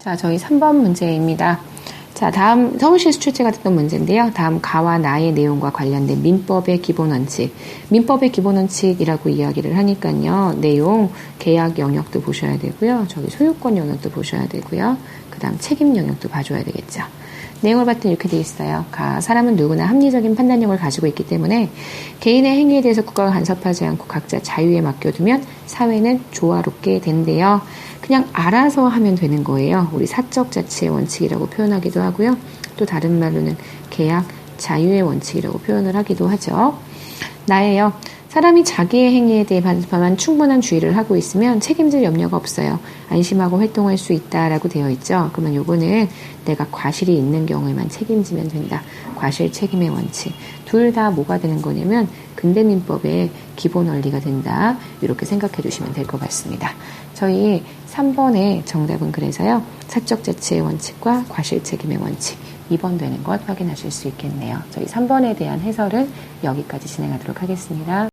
자, 저희 3번 문제입니다. 자, 다음 서울시에서 출제가 됐던 문제인데요. 다음 가와 나의 내용과 관련된 민법의 기본 원칙. 민법의 기본 원칙이라고 이야기를 하니까요. 내용, 계약 영역도 보셔야 되고요. 저기 소유권 영역도 보셔야 되고요. 그 다음 책임 영역도 봐줘야 되겠죠. 내용을 봤더니 이렇게 돼 있어요. 가, 사람은 누구나 합리적인 판단력을 가지고 있기 때문에 개인의 행위에 대해서 국가가 간섭하지 않고 각자 자유에 맡겨두면 사회는 조화롭게 된대요. 그냥 알아서 하면 되는 거예요. 우리 사적 자치의 원칙이라고 표현하기도 하고요. 또 다른 말로는 계약 자유의 원칙이라고 표현을 하기도 하죠. 나예요. 사람이 자기의 행위에 대해만 충분한 주의를 하고 있으면 책임질 염려가 없어요. 안심하고 활동할 수 있다라고 되어 있죠. 그러면 요거는 내가 과실이 있는 경우에만 책임지면 된다. 과실 책임의 원칙. 둘 다 뭐가 되는 거냐면 근대민법의 기본 원리가 된다. 이렇게 생각해 주시면 될 것 같습니다. 저희 3번의 정답은 그래서요. 사적 자치의 원칙과 과실 책임의 원칙. 2번 되는 것 확인하실 수 있겠네요. 저희 3번에 대한 해설은 여기까지 진행하도록 하겠습니다.